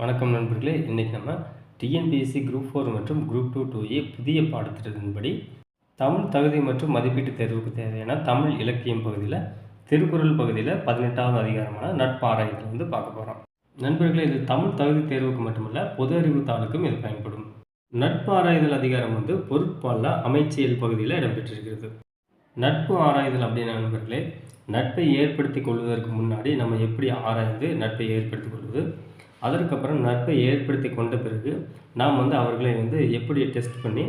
வணக்கம் நண்பர்களே. இன்றைக்கி நம்ம டிஎன்பிஎஸ்சி குரூப் ஃபோர் மற்றும் குரூப் டூ டூ ஏ புதிய பாடத்திட்டத்தின்படி தமிழ் தகுதி மற்றும் மதிப்பீட்டு தேர்வுக்கு தேவையான தமிழ் இலக்கியம் பகுதியில் திருக்குறள் பகுதியில் பதினெட்டாவது அதிகாரமான நட்பாராயத்தில் வந்து பார்க்க போகிறோம் நண்பர்களே இது தமிழ் தகுதி தேர்வுக்கு மட்டுமல்ல பொது அறிவு தாளுக்கும் இது பயன்படும். நட்பாராய்தல் அதிகாரம் வந்து பொருட்பாலில் அமைச்சியல் பகுதியில் இடம்பெற்றிருக்கிறது. நட்பு ஆராய்தல் அப்படின்னு நண்பர்களே நட்பை ஏற்படுத்தி கொள்வதற்கு முன்னாடி நம்ம எப்படி ஆராய்ந்து நட்பை ஏற்படுத்தி கொள்வது? அதற்கப்புறம் நட்பை ஏற்படுத்தி கொண்ட பிறகு நாம் வந்து அவர்களை வந்து எப்படி டெஸ்ட் பண்ணி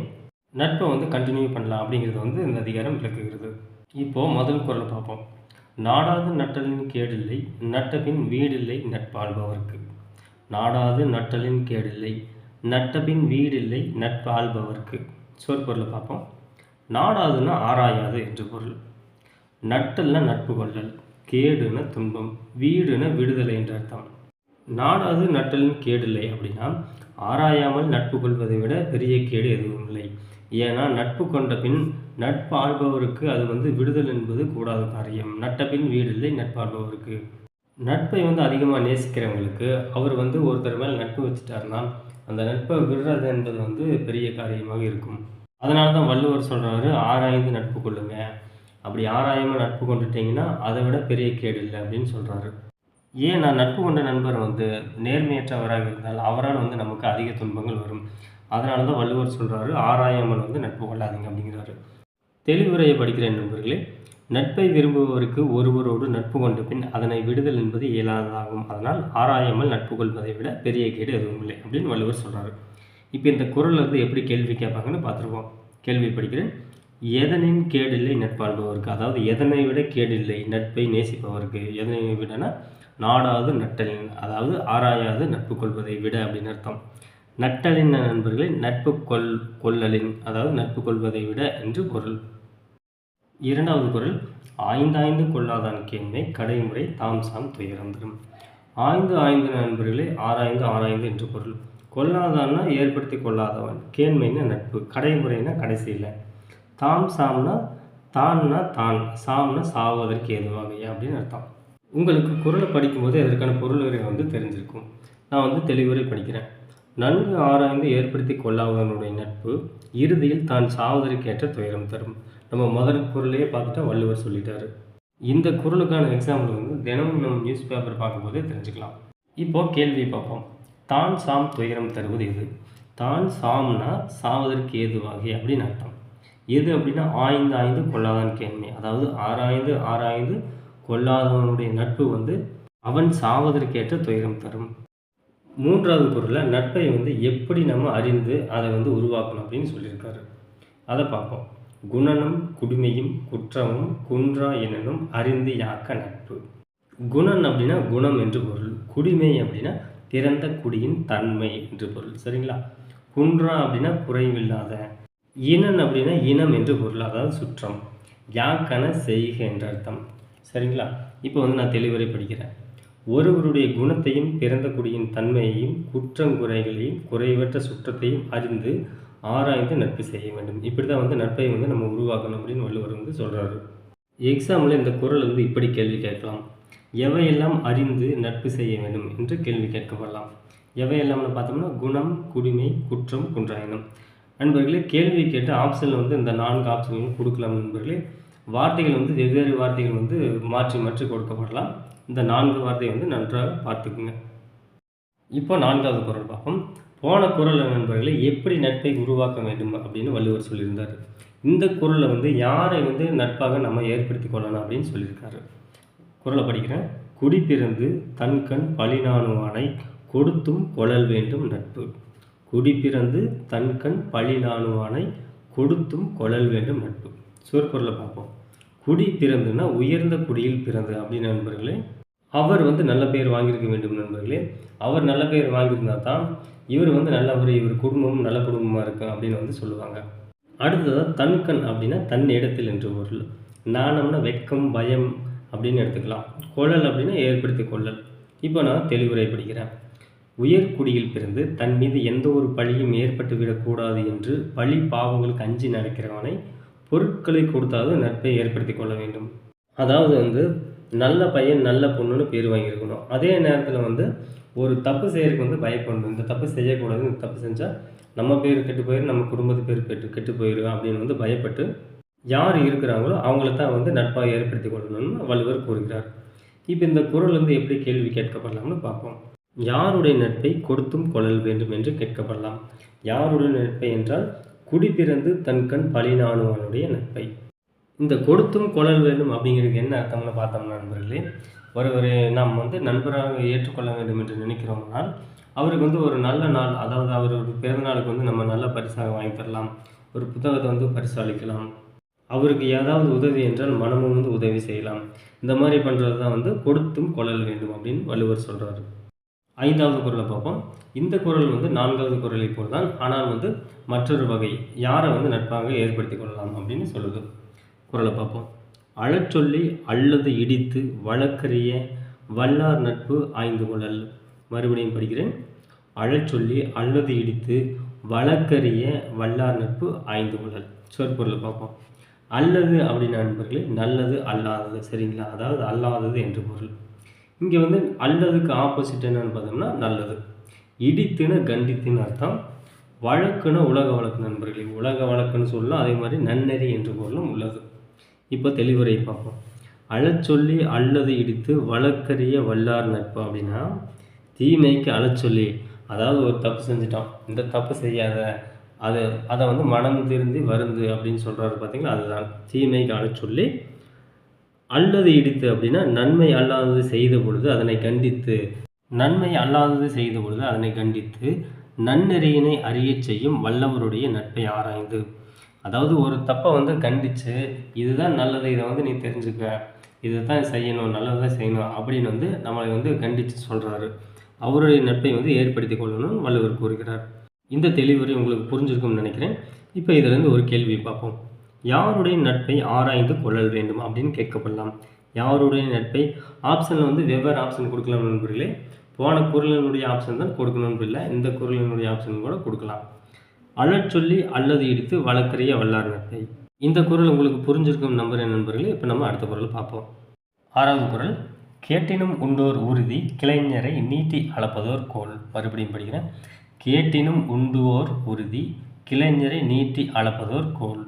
நட்பை வந்து கண்டினியூ பண்ணலாம் அப்படிங்கிறது வந்து இந்த அதிகாரம் விளக்குகிறது. இப்போது முதல் குரலை பார்ப்போம். நாடாது நட்டலின் கேடில்லை நட்டபின் வீடில்லை நட்பாள்பவர்க்கு நாடாது நட்டலின் கேடில்லை நட்டபின் வீடில்லை நட்பாள்பவர்க்கு சொற்பொருளை பார்ப்போம். நாடாதுன்னா ஆராயாது என்று பொருள். நட்டல்னா நட்பு கொள்ளல் கேடுன துன்பம் வீடுன விடுதலை என்று அர்த்தம். நாடாது நட்டலின் கேடில்லை அப்படின்னா ஆராயாமல் நட்பு கொள்வதை விட பெரிய கேடு எதுவும் இல்லை. ஏன்னா நட்பு கொண்ட பின் நட்பாழ்பவருக்கு அது வந்து விடுதல் என்பது கூடாத காரியம். நட்ட பின் வீடில்லை நட்பாள்பவருக்கு நட்பை வந்து அதிகமாக நேசிக்கிறவங்களுக்கு அவர் வந்து ஒருத்தர் மேல் நட்பு வச்சுட்டாருன்னா அந்த நட்பை விடுறது என்பது வந்து பெரிய காரியமாக இருக்கும். அதனால தான் வள்ளுவர் சொல்கிறாரு ஆராய்ந்து நட்பு கொள்ளுங்க. அப்படி ஆராயமாக நட்பு கொண்டுட்டிங்கன்னா அதை விட பெரிய கேடு இல்லை அப்படின்னு சொல்கிறாரு ஏன் நான் நட்பு கொண்ட நண்பர் வந்து நேர்மையற்றவராக இருந்தால் அவரால் வந்து நமக்கு அதிக துன்பங்கள் வரும். அதனால தான் வள்ளுவர் சொல்கிறாரு ஆராயாமல் வந்து நட்பு கொள்ளாதீங்க அப்படிங்கிறாரு. தெளிவுரையை படிக்கிற நண்பர்களே. நட்பை விரும்புபவருக்கு ஒருவரோடு நட்பு கொண்ட பின் அதனை விடுதல் என்பது இயலாததாகும். அதனால் ஆராயாமல் நட்பு கொள்வதை விட பெரிய கேடு எதுவும் இல்லை அப்படின்னு வள்ளுவர் சொல்கிறாரு இப்போ இந்த குரல் வந்து எப்படி கேள்வி கேட்பாங்கன்னு பார்த்துருவோம். கேள்வி படிக்கிறேன். எதனின் கேடில்லை நட்பாள்பவருக்கு? அதாவது எதனை விட கேடில்லை நட்பை நேசிப்பவருக்கு? எதனை விடனா? நாடாவது நட்டலின் அதாவது ஆராயாது நட்பு கொள்வதை விட அப்படின்னு அர்த்தம். நட்டலின் நண்பர்களை நட்பு கொள் கொள்ளலின் அதாவது நட்பு கொள்வதை விட என்று பொருள். இரண்டாவது குரல் ஆய்ந்தாய்ந்து கொள்ளாதான் கேண்மை கடைமுறை தாம் சாம் துயரம் தரும். ஆய்ந்து ஆய்ந்து நண்பர்களை ஆராய்ந்து ஆராய்ந்து என்று பொருள். கொல்லாதான்னா ஏற்படுத்தி கொள்ளாதவன். கேண்மைன்னா நட்பு கடைமுறைனா கடைசியில். தாம் சாம்னா தான்னா தான் சாம்னா சாவதற்கு ஏதுவாக அப்படின்னு அர்த்தம். உங்களுக்கு குரலை படிக்கும்போது அதற்கான பொருளுரை வந்து தெரிஞ்சிருக்கும். நான் வந்து தெளிவுரை படிக்கிறேன். நன்கு ஆராய்ந்து ஏற்படுத்தி கொள்ளாதவனுடைய நட்பு இறுதியில் தான் சாவதற்கேற்ற துயரம் தரும். நம்ம முதல் குரலையே பார்த்துட்டா வள்ளுவர் சொல்லிட்டாரு. இந்த குரலுக்கான எக்ஸாம்பிள் வந்து தினமும் நம்ம நியூஸ் பேப்பர் பார்க்கும்போதே தெரிஞ்சுக்கலாம். இப்போ கேள்வி பார்ப்போம். தான் சாம் துயரம் தருவது எது? தான் சாம்னா சாவதற்கு ஏதுவாகி அப்படின்னு அர்த்தம். எது அப்படின்னா ஆய்ந்து ஆய்ந்து கொள்ளாதான் கேண்மை. அதாவது ஆராய்ந்து ஆராய்ந்து கொள்ளாதவனுடைய நட்பு வந்து அவன் சாவதற்கேற்ற துயரம் தரும். மூன்றாவது பொருளில் நட்பை வந்து எப்படி நம்ம அறிந்து அதை வந்து உருவாக்கணும் அப்படின்னு சொல்லியிருக்காரு. அதை பார்ப்போம். குணனும் குடுமையும் குற்றமும் குன்றா எனனும் அறிந்து யாக்க நட்பு. குணன் அப்படின்னா குணம் என்று பொருள். குடிமை அப்படின்னா பிறந்த குடியின் தன்மை என்று பொருள். சரிங்களா? குன்றா அப்படின்னா குறைவில்லாத இனன் அப்படின்னா இனம் என்று பொருள். அதாவது சுற்றம். யாக்கன செய்க என்ற அர்த்தம். சரிங்களா? இப்போ வந்து நான் தெளிவுரை படிக்கிறேன். ஒருவருடைய குணத்தையும் பிறந்த குடியின் தன்மையையும் குற்றங்குறைகளையும் குறைவற்ற சுற்றத்தையும் அறிந்து ஆராய்ந்து நட்பு செய்ய வேண்டும். இப்படி தான் வந்து நட்பை வந்து நம்ம உருவாக்கணும் அப்படின்னு வள்ளுவர் வந்து சொல்கிறாரு எக்ஸாமில் இந்த குரல் வந்து இப்படி கேள்வி கேட்கலாம். எவையெல்லாம் அறிந்து நட்பு செய்ய வேண்டும் என்று கேள்வி கேட்கப்படலாம். எவையெல்லாம்னு பார்த்தோம்னா குணம் குடிமை குற்றம் குன்றாயினம். நண்பர்களே கேள்வி கேட்டு ஆப்ஷனில் வந்து இந்த நான்கு ஆப்ஷன்களும் கொடுக்கலாம் நண்பர்களே. வார்த்தைகள் வந்து வெவ்வேறு வார்த்தைகள் வந்து மாற்றி மாற்றி கொடுக்கப்படலாம். இந்த நான்கு வார்த்தையை வந்து நன்றாக பார்த்துக்குங்க. இப்போ நான்காவது குரல் பார்ப்போம். போன குரல் நண்பர்களை எப்படி நட்பை உருவாக்க வேண்டும் அப்படின்னு வள்ளுவர் சொல்லியிருந்தார். இந்த குரலை வந்து யாரை வந்து நட்பாக நம்ம ஏற்படுத்தி கொள்ளலாம் அப்படின்னு சொல்லியிருக்காரு. குரலை படிக்கிறேன். குடிப்பிறந்து தன்கண் பழினானுவானை கொடுத்தும் கொழல் வேண்டும் நட்பு. குடிப்பிறந்து தன்கண் பழினானுவானை கொடுத்தும் கொழல் வேண்டும் நட்பு. சுவர்குரலை பார்ப்போம். குடி பிறந்துன்னா உயர்ந்த குடியில் பிறந்து அப்படின்னு நண்பர்களே அவர் வந்து நல்ல பேர் வாங்கியிருக்க வேண்டும் நண்பர்களே. அவர் நல்ல பேர் வாங்கியிருந்தா தான் இவர் வந்து நல்ல ஒரு இவர் குடும்பமும் நல்ல குடும்பமாக இருக்கும் அப்படின்னு வந்து சொல்லுவாங்க. அடுத்ததாக தன்கண் அப்படின்னா தன் இடத்தில் என்று பொருள். நாணம்னா வெட்கம் பயம் அப்படின்னு எடுத்துக்கலாம். கொள்ளல் அப்படின்னா ஏற்படுத்தி கொள்ளல். இப்போ நான் தெளிவுரை படிக்கிறேன். உயர்குடியில் பிறந்து தன் மீது எந்த ஒரு பழியும் ஏற்பட்டு விடக்கூடாது என்று பழி பாவங்களுக்கு அஞ்சி நடக்கிறவனை பொருட்களை கொடுத்தாவது நட்பை ஏற்படுத்தி கொள்ள வேண்டும். அதாவது வந்து நல்ல பையன் நல்ல பொண்ணுன்னு பேர் வாங்கியிருக்கணும். அதே நேரத்தில் வந்து ஒரு தப்பு செய்யறதுக்கு வந்து பயப்படணும் இந்த தப்பு செய்யக்கூடாது இந்த தப்பு செஞ்சால் நம்ம பேர் கெட்டு போயிடும் நம்ம குடும்பத்து பேர் கெட்டு கெட்டு போயிடும் அப்படின்னு வந்து பயப்பட்டு யார் இருக்கிறாங்களோ அவங்கள தான் வந்து நட்பாக ஏற்படுத்தி கொள்ளணும்னு வள்ளுவர் கூறுகிறார். இப்போ இந்த குரல் வந்து எப்படி கேள்வி கேட்கப்படலாம்னு பார்ப்போம். யாருடைய நட்பை கொடுத்தும் கொள்ளல் வேண்டும் என்று கேட்கப்படலாம். யாருடைய நட்பை என்றால் குடிபிறந்து தன் கண் பழினானுவனுடைய நட்பை. இந்த கொடுத்தும் கொள்ளல் வேண்டும் அப்படிங்கிறதுக்கு என்ன அர்த்தம்னு பார்த்தோம்னா நண்பர்களே ஒருவர் நாம் வந்து நண்பராக ஏற்றுக்கொள்ள வேண்டும் என்று நினைக்கிறோம்னால் அவருக்கு வந்து ஒரு நல்ல நாள் அதாவது அவருடைய பிறந்த நாளுக்கு வந்து நம்ம நல்ல பரிசாக வாங்கி தரலாம். ஒரு புத்தகத்தை வந்து பரிசளிக்கலாம் அவருக்கு ஏதாவது உதவி என்றால் மனமும் வந்து உதவி செய்யலாம். இந்த மாதிரி பண்ணுறது தான் வந்து கொடுத்தும் கொள்ளல் வேண்டும் அப்படின்னு வள்ளுவர் சொல்கிறார் ஐந்தாவது குரலை பார்ப்போம். இந்த குரல் வந்து நான்காவது குரலை போல் தான் ஆனால் வந்து மற்றொரு வகை யாரை வந்து நட்பாக ஏற்படுத்தி கொள்ளலாம் அப்படின்னு சொல்லுது. குரலை பார்ப்போம். அழச்சொல்லி அல்லது இடித்து வழக்கறிய வல்லார் நட்பு ஆய்ந்து கொள்ளல். மறுபடியும் படிக்கிறேன். அழச்சொல்லி அல்லது இடித்து வழக்கறிய வல்லார் நட்பு ஆய்ந்து கொள்ளல். சொற்பொருளை பார்ப்போம். அல்லது அப்படின்னு நண்பர்களே நல்லது அல்லாதது சரிங்களா? அதாவது அல்லாதது என்று பொருள். இங்கே வந்து அல்லதுக்கு ஆப்போசிட் என்னன்னு பார்த்தோம்னா நல்லது. இடித்துன்னு கண்டித்துன்னு அர்த்தம். வழக்குன்னு உலக வழக்கு நண்பர்களே. உலக வழக்குன்னு சொல்லலாம் அதே மாதிரி நன்னெறி என்று பொருளும் உள்ளது. இப்போ தெளிவுரை பார்ப்போம். அழச்சொல்லி அல்லது இடித்து வழக்கறிய வல்லார் நட்பு அப்படின்னா தீமைக்கு அழச்சொல்லி அதாவது ஒரு தப்பு செஞ்சிட்டோம். இந்த தப்பு செய்யாத அது அதை வந்து மனம் திருந்தி வருந்து அப்படின்னு சொல்கிறாரு பார்த்தீங்களா அதுதான். தீமைக்கு சொல்லி அல்லது இடித்து அப்படின்னா நன்மை அல்லாதது செய்த பொழுது அதனை கண்டித்து நன்மை அல்லாதது செய்த பொழுது அதனை கண்டித்து நன்னெறியினை அறியச் செய்யும் வல்லவருடைய நட்பை ஆராய்ந்து. அதாவது ஒரு தப்பை வந்து கண்டித்து இதுதான் நல்லது இதை வந்து நீ தெரிஞ்சுக்க இதை தான் செய்யணும் நல்லதை செய்யணும் அப்படின்னு வந்து நம்மளை வந்து கண்டித்து சொல்கிறாரு அவருடைய நட்பை வந்து ஏற்படுத்தி கொள்ளணும்னு வள்ளுவர் கூறுகிறார். இந்த தெளிவுரை உங்களுக்கு புரிஞ்சிருக்கும்னு நினைக்கிறேன். இப்போ இதிலேருந்து ஒரு கேள்வி பார்ப்போம். யாருடைய நட்பை ஆராய்ந்து கொள்ளல் வேண்டும் அப்படின்னு கேட்கப்படலாம். யாருடைய நட்பை ஆப்ஷனில் வந்து வெவ்வேறு ஆப்ஷன் கொடுக்கலாம் நண்பர்களே. போன குரலினுடைய ஆப்ஷன் தான் கொடுக்கணும்னு இல்லை இந்த குரலினுடைய ஆப்ஷன் கூட கொடுக்கலாம். அழச்சொல்லி அல்லது இடித்து வளர்க்கறிய வல்லார் நட்பை. இந்த குரல் உங்களுக்கு புரிஞ்சிருக்கும் நம்புகிறேன் நண்பர்களே. இப்போ நம்ம அடுத்த குரல் பார்ப்போம். ஆறாவது குரல் கேட்டினும் உண்டோர் உறுதி கிளைஞரை நீட்டி அளப்பதோர் கோல். மறுபடியும் படிக்கிறேன். கேட்டினும் உண்டுவோர் உறுதி கிளைஞரை நீட்டி அளப்பதோர் கோல்.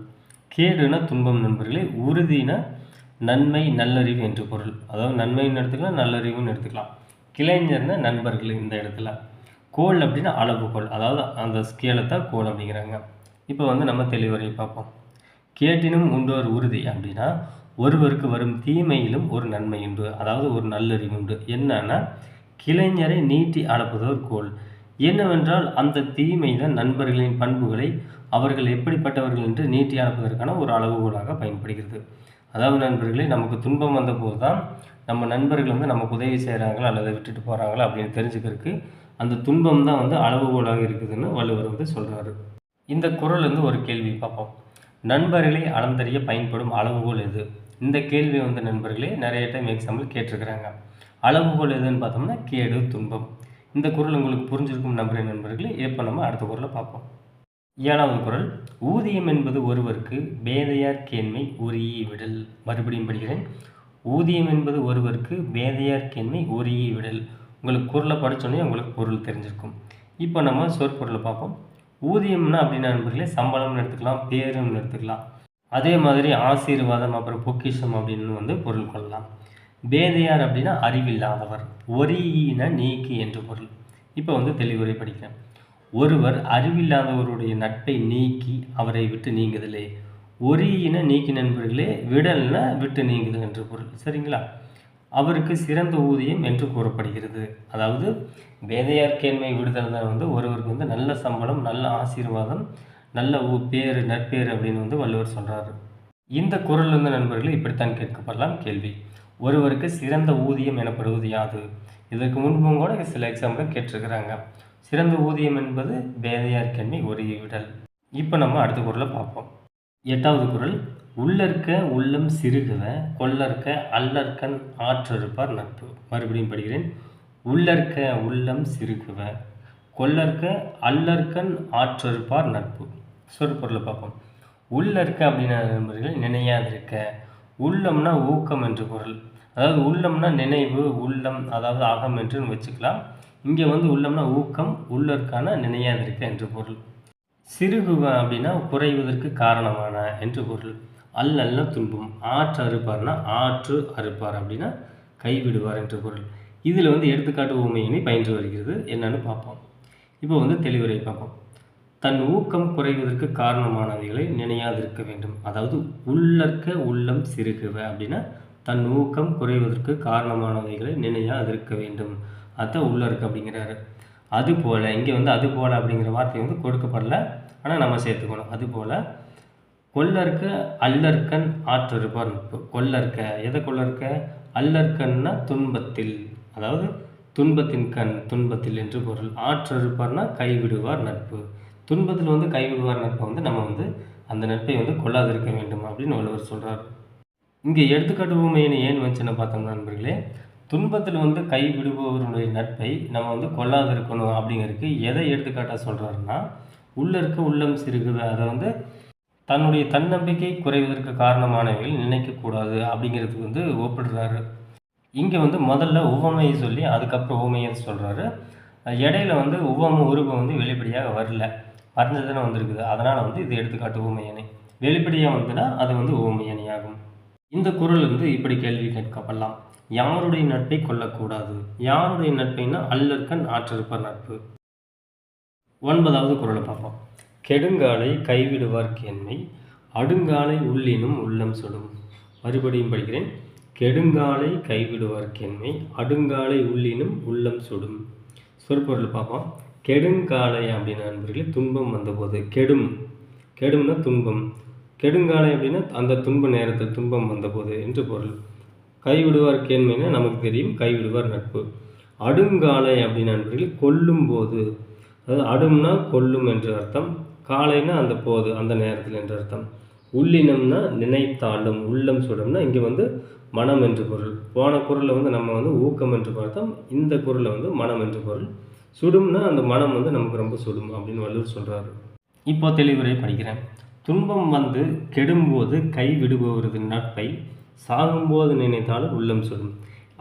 கேடுனா துன்பம் நண்பர்களே உறுதினா நன்மை நல்லறிவு என்று பொருள். அதாவது நன்மைன்னு எடுத்துக்கலாம் நல்லறிவுன்னு எடுத்துக்கலாம். கிளைஞர்னா நண்பர்கள் இந்த இடத்துல. கோல் அப்படின்னா அளவுகோல். அதாவது அந்த ஸ்கேலை தான் கோல் அப்படிங்கிறாங்க. இப்போ வந்து நம்ம தெளிவரை பார்ப்போம். கேட்டினும் உண்டோர் உறுதி அப்படின்னா ஒருவருக்கு வரும் தீமையிலும் ஒரு நன்மை உண்டு. அதாவது ஒரு நல்லறிவு உண்டு. என்னன்னா கிளைஞரை நீட்டி அளப்பதோர் கோல். என்னவென்றால் அந்த தீமை தான் நண்பர்களின் பண்புகளை அவர்கள் எப்படிப்பட்டவர்கள் என்று நீட்டி அனுப்பதற்கான ஒரு அளவுகோலாக பயன்படுகிறது. அதாவது நண்பர்களே நமக்கு துன்பம் வந்த போது தான் நம்ம நண்பர்கள் வந்து நமக்கு உதவி செய்கிறாங்களா அல்லது விட்டுட்டு போகிறாங்களா அப்படின்னு தெரிஞ்சுக்கிறதுக்கு அந்த துன்பம் தான் வந்து அளவுகோலாக இருக்குதுன்னு வள்ளுவர் வந்து சொல்கிறாரு இந்த குரல் வந்து ஒரு கேள்வி பார்ப்போம். நண்பர்களை அளந்தறிய பயன்படும் அளவுகோல் எது? இந்த கேள்வி வந்து நண்பர்களே நிறைய டைம் எக்ஸாம்பிள் கேட்டிருக்கிறாங்க. அளவுகோல் எதுன்னு பார்த்தோம்னா கேடு துன்பம். இந்த குரல் உங்களுக்கு புரிஞ்சிருக்கும் நம்புகிறேன் நண்பர்களே. இப்போ நம்ம அடுத்த குரலை பார்ப்போம். ஏழாவது குரல் ஊதியம் என்பது ஒருவருக்கு பேதையார் கேண்மை உரியை விடல். மறுபடியும் படிக்கிறேன். ஊதியம் என்பது ஒருவருக்கு பேதையார் கேண்மை உரியை விடல். உங்களுக்கு குரலை படித்தோன்னே உங்களுக்கு பொருள் தெரிஞ்சிருக்கும். இப்போ நம்ம சொற்பொருளை பார்ப்போம். ஊதியம்னா அப்படின்னா நண்பர்களே சம்பளம்னு எடுத்துக்கலாம் பேருன்னு எடுத்துக்கலாம். அதே மாதிரி ஆசீர்வாதம் அப்புறம் பொக்கிஷம் அப்படின்னு வந்து பொருள் கொள்ளலாம். பேதையார் அப்படின்னா அறிவில்லாதவர் ஒரியின நீக்கி என்று பொருள். இப்போ வந்து தெளிவுரை படிக்கிறேன். ஒருவர் அறிவில்லாதவருடைய நட்பை நீக்கி அவரை விட்டு நீங்குதலே. ஒரியின நீக்கி நண்பர்களே விடல்னா விட்டு நீங்குதல் என்று பொருள். சரிங்களா? அவருக்கு சிறந்த ஊதியம் என்று கூறப்படுகிறது. அதாவது வேதையார் கேண்மை விடுதல் தான் வந்து ஒருவருக்கு வந்து நல்ல சம்பளம் நல்ல ஆசீர்வாதம் நல்ல ஊ பேர் நட்பேர் அப்படின்னு வந்து வள்ளுவர் சொல்கிறாரு இந்த குரல் வந்து நண்பர்களே இப்படித்தான் கேட்கப்படலாம் கேள்வி. ஒருவருக்கு சிறந்த ஊதியம் எனப்படுவது யாது? இதற்கு முன்பும் கூட சில எக்ஸாம்பிள் கேட்டிருக்கிறாங்க. சிறந்த ஊதியம் என்பது வேதையார் கண்மை ஒரே விடல் இப்போ நம்ம அடுத்த குரலை பார்ப்போம். எட்டாவது குரல் உள்ளற்க உள்ளம் சிறுகுவ கொள்ளற்க அல்லற்கண் ஆற்றறுப்பார் நட்பு. மறுபடியும் படிக்கிறேன். உள்ளற்க உள்ளம் சிறுகுவ கொள்ளற்க அல்லற்கண் ஆற்றறுப்பார் நட்பு. சொற்பொருளை பார்ப்போம். உள்ளற்க அப்படின்னா நண்பர்களே நினையாதிருக்க உள்ளம்னா ஊக்கம் என்று பொருள். அதாவது உள்ளம்னா நினைவு உள்ளம் அதாவது அகம் என்று வச்சுக்கலாம். இங்கே வந்து உள்ளம்னா ஊக்கம் உள்ளற்கான நினையாதிருக்க என்று பொருள். சிறுகுவ அப்படின்னா குறைவதற்கு காரணமான என்று பொருள். அல்லல்ல துன்பம். ஆற்று அறுப்பார்னா ஆற்று அறுப்பார் அப்படின்னா கைவிடுவார் என்று பொருள். இதில் வந்து எடுத்துக்காட்டு உண்மையினை பயின்று வருகிறது. என்னன்னு பார்ப்போம். இப்போ வந்து தெளிவுரை பார்ப்போம். தன் ஊக்கம் குறைவதற்கு காரணமானவைகளை நினையாதிருக்க வேண்டும். அதாவது உள்ளற்க உள்ளம் சிறுகுவ அப்படின்னா தன் ஊக்கம் குறைவதற்கு காரணமானவைகளை நினையாதிருக்க வேண்டும். அதான் உள்ளற்கு அப்படிங்கிறாரு. அது போல் இங்கே வந்து அது போல் அப்படிங்கிற வார்த்தை வந்து கொடுக்கப்படல. ஆனால் நம்ம சேர்த்துக்கணும். அதுபோல் கொல்லற்க அல்லற்கண் ஆற்றிருப்பார் நட்பு. கொல்லற்க எதை கொள்ளற்க? அல்லற்கன்னா துன்பத்தில். அதாவது துன்பத்தின் கண் துன்பத்தில் என்று பொருள். ஆற்றிருப்பார்னா கைவிடுவார் நட்பு. துன்பத்தில் வந்து கைவிடுவார் நட்பை வந்து நம்ம வந்து அந்த நட்பை வந்து கொள்ளாதிருக்க வேண்டும் அப்படின்னு வள்ளுவர் சொல்கிறார் இங்கே எடுத்துக்காட்டு உண்மையினை ஏன் வந்துச்சுன்னு பார்த்தோம்னா நண்பர்களே துன்பத்தில் வந்து கைவிடுபவருடைய நட்பை நம்ம வந்து கொள்ளாதிருக்கணும் அப்படிங்கிறதுக்கு எதை எடுத்துக்காட்டாக சொல்கிறாருன்னா உள்ள இருக்க உள்ளம் சிறுகுது அதை வந்து தன்னுடைய தன்னம்பிக்கை குறைவதற்கு காரணமானவைகள் நினைக்கக்கூடாது அப்படிங்கிறதுக்கு வந்து ஒப்பிடுறாரு. இங்கே வந்து முதல்ல உவமையை சொல்லி அதுக்கப்புறம் உவமையை சொல்கிறாரு இடையில வந்து உவம உருவம் வந்து வெளிப்படையாக வரல. மறைஞ்சதுன்னு வந்திருக்குது. அதனால் வந்து இது எடுத்துக்காட்டு ஊமையணை வெளிப்படையாக வந்துன்னா அது வந்து ஊமையணி ஆகும் இந்த குரல் வந்து இப்படி கேள்வி கேட்கப்படலாம். யாருடைய நட்பை கொள்ளக்கூடாது யாருடைய நட்பைன்னா அல்லற்கண் ஆற்றிருப்பார் நட்பு. ஒன்பதாவது குரலை பார்ப்போம். கெடுங்காலை கைவிடுவார் கேண்மை அடுங்காலை உள்ளினும் உள்ளம் சுடும். மறுபடியும் படிக்கிறேன். கெடுங்காலை கைவிடுவார் கேண்மை அடுங்காலை உள்ளினும் உள்ளம் சுடும். சொற்பொருள் பார்ப்போம். கெடுங்காலை அப்படின்னு நண்பர்களே துன்பம் வந்தபோது கெடும். கெடும்னா துன்பம். கெடுங்காலை அப்படின்னா அந்த துன்ப நேரத்தில் துன்பம் வந்தபோது என்று பொருள். கைவிடுவார் கேண்மைன்னா நமக்கு தெரியும் கைவிடுவார் நட்பு. அடுங்காலை அப்படின்னு நண்பர்கள் கொல்லும் போது அதாவது அடும்னா கொல்லும் என்று அர்த்தம். காலைனா அந்த போது அந்த நேரத்தில் என்று அர்த்தம். உள்ளினம்னா நினைத்தாலும் உள்ளம் சுடும்னா இங்கே வந்து மனம் என்று பொருள். போன குரலில் வந்து நம்ம வந்து ஊக்கம் என்று பார்த்தோம். இந்த குரலில் வந்து மனம் என்று பொருள். சுடும்னா அந்த மனம் வந்து நமக்கு ரொம்ப சுடும் அப்படின்னு வள்ளுவர் சொல்கிறாரு இப்போ தெளிவுரை படிக்கிறேன். துன்பம் வந்து கெடும்போது கை விடுபவரது நட்பை சாகும்போது நினைத்தாலும் உள்ளம் சுடும்.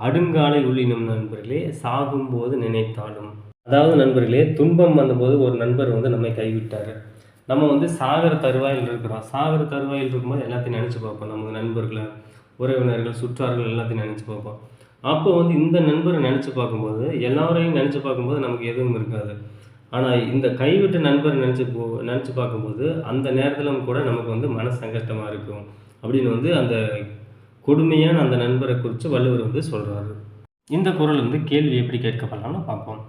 அடுங்காலை உள்ளினும் நண்பர்களே சாகும்போது நினைத்தாலும். அதாவது நண்பர்களே துன்பம் வந்தபோது ஒரு நண்பர் வந்து நம்மை கைவிட்டார். நம்ம வந்து சாகர தருவாயில் இருக்கிறோம். சாகர தருவாயில் இருக்கும்போது எல்லாத்தையும் நினச்சி பார்ப்போம். நமது நண்பர்களை உறவினர்கள் சுற்றார்கள் எல்லாத்தையும் நினச்சி பார்ப்போம். அப்போ வந்து இந்த நண்பரை நினச்சி பார்க்கும்போது எல்லாரையும் நினச்சி பார்க்கும்போது நமக்கு எதுவும் இருக்காது. ஆனால் இந்த கைவிட்ட நண்பரை நினச்சி போ நினச்சி பார்க்கும்போது அந்த நேரத்திலும் கூட நமக்கு வந்து மன சங்கஷ்டமாக இருக்கும். அப்படின்னு வந்து அந்த கொடுமையான அந்த நண்பரை குறித்து வள்ளுவர் வந்து சொல்கிறாரு இந்த குரல் வந்து கேள்வி எப்படி கேட்கப்படலாம்னு பார்ப்போம்.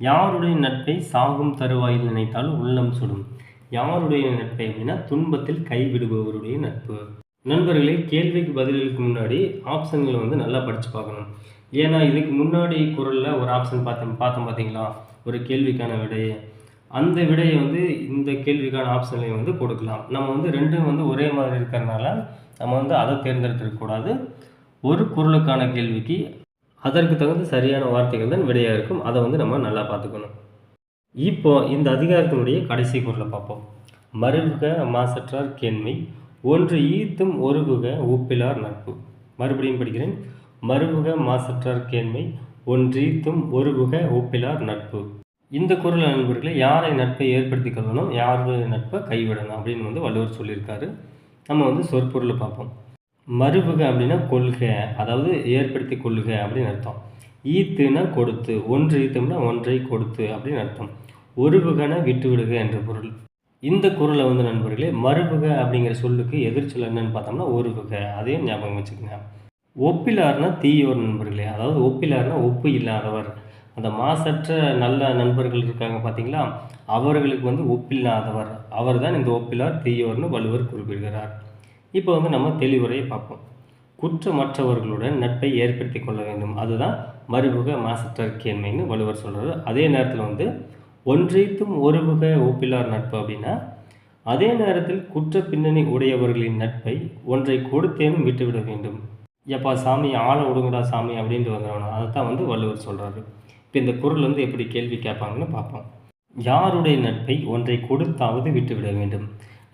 யாருடைய நட்பை சாகும் தருவாயில் நினைத்தால் உள்ளம் சுடும்? யாருடைய நட்பை அப்படின்னா துன்பத்தில் கைவிடுபவருடைய நட்பு? நண்பர்களே கேள்விக்கு பதிலளிக்கு முன்னாடி ஆப்ஷன்களை வந்து நல்லா படித்து பார்க்கணும். ஏன்னா இதுக்கு முன்னாடி குரலில் ஒரு ஆப்ஷன் பார்த்தோம் பார்த்தோம் பார்த்தீங்களா? ஒரு கேள்விக்கான விடையை அந்த விடையை வந்து இந்த கேள்விக்கான ஆப்ஷன்லையும் வந்து கொடுக்கலாம். நம்ம வந்து ரெண்டும் வந்து ஒரே மாதிரி இருக்கிறனால நம்ம வந்து அதை தேர்ந்தெடுத்துருக்கக்கூடாது ஒரு குரலுக்கான கேள்விக்கு அதற்கு தகுந்த சரியான வார்த்தைகள் தான் விடையாக இருக்கும். அதை வந்து நம்ம நல்லா பார்த்துக்கணும். இப்போ இந்த அதிகாரத்தினுடைய கடைசி குரலை பார்ப்போம். மருக மாசற்றார் கேண்மை ஒன்று ஈத்தும் ஒருவுக ஊப்பிலார் நட்பு. மறுபடியும் படிக்கிறேன். மருவுக மாசற்றார் கேண்மை ஒன்றீத்தும் ஒருபுக ஒப்பிலார் நட்பு. இந்த குரல் நண்பர்களை யாரை நட்பை ஏற்படுத்தி கொள்ளணும் யாருடைய நட்பை கைவிடணும் அப்படின்னு வந்து வள்ளுவர் சொல்லியிருக்காரு. நம்ம வந்து சொற்பொருளை பார்ப்போம். மறுபுக அப்படின்னா கொள்கை அதாவது ஏற்படுத்தி கொள்ளுக அப்படின்னு அர்த்தம். ஈத்துனா கொடுத்து ஒன்று ஈத்தும்னா ஒன்றை கொடுத்து அப்படின்னு அர்த்தம். ஒருவுகன விட்டு விடுக என்ற பொருள். இந்த குரலை வந்து நண்பர்களே மறுபுகை அப்படிங்கிற சொல்லுக்கு எதிர்ச்சொல் என்னன்னு பார்த்தோம்னா ஒருவுக அதையும் ஞாபகம் வச்சுக்கோங்க. ஒப்பிலார்னா தீயோர் நண்பர்களே. அதாவது ஒப்பிலார்னா ஒப்பு இல்லாதவர். அந்த மாசற்ற நல்ல நண்பர்கள் இருக்காங்க பார்த்தீங்களா? அவர்களுக்கு வந்து ஒப்பில்லாதவர். அவர் தான் இந்த ஒப்பிலார் தீயோர்னு வள்ளுவர் குறிப்பிடுகிறார். இப்போ வந்து நம்ம தெளிவுரையை பார்ப்போம். குற்றமற்றவர்களுடன் நட்பை ஏற்படுத்தி கொள்ள வேண்டும். அதுதான் மறுபுக மாசற்ற கேண்மைன்னு வள்ளுவர் சொல்கிறார் அதே நேரத்தில் வந்து ஒன்றைத்தும் ஒருமுக ஒப்பிலார் நட்பு அப்படின்னா அதே நேரத்தில் குற்ற பின்னணி உடையவர்களின் நட்பை ஒன்றை கொடுத்தேனும் விட்டுவிட வேண்டும். எப்பா சாமி ஆளை விடுங்கடா சாமி அப்படின்ட்டு வந்துடணும் அதை தான் வந்து வள்ளுவர் சொல்கிறாரு இப்போ இந்த குரல் வந்து எப்படி கேள்வி கேட்பாங்கன்னு பார்ப்போம். யாருடைய நட்பை ஒன்றை கொடுத்தாவது விட்டுவிட வேண்டும்?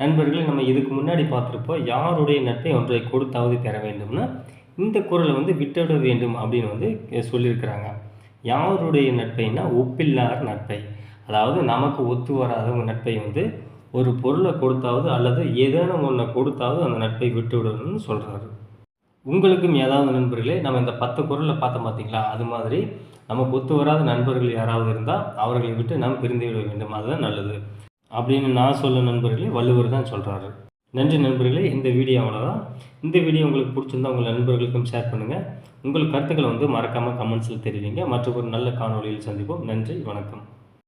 நண்பர்களை நம்ம இதுக்கு முன்னாடி பார்த்துருப்போம் யாருடைய நட்பை ஒன்றை கொடுத்தாவது பெற வேண்டும்னா இந்த குரலை வந்து விட்டுவிட வேண்டும் அப்படின்னு வந்து சொல்லியிருக்கிறாங்க. யாருடைய நட்பைனா ஒப்பில்லார் நட்பை. அதாவது நமக்கு ஒத்து வராதவங்க நட்பை வந்து ஒரு பொருளை கொடுத்தாவது அல்லது ஏதேனும் ஒன்றை கொடுத்தாவது அந்த நட்பை விட்டு விடணும்னு சொல்கிறாரு உங்களுக்கும் ஏதாவது நண்பர்களே நம்ம இந்த பத்து குரலை பார்த்தோம் பார்த்தீங்களா? அது மாதிரி நமக்கு ஒத்து வராத நண்பர்கள் யாராவது இருந்தால் அவர்களை விட்டு நாம் பிரிந்து விட வேண்டும். அதுதான் நல்லது. அப்படின்னு நான் சொல்ல நண்பர்களே வள்ளுவர் தான் சொல்கிறாரு நன்றி நண்பர்களே இந்த வீடியோ அவ்வளோதான் இந்த வீடியோ உங்களுக்கு பிடிச்சிருந்தா உங்கள் நண்பர்களுக்கும் ஷேர் பண்ணுங்கள் உங்கள் கருத்துக்களை வந்து மறக்காமல் கமெண்ட்ஸில் தெரிவிங்க. மற்ற ஒரு நல்ல காணொளியில் சந்திப்போம். நன்றி வணக்கம்.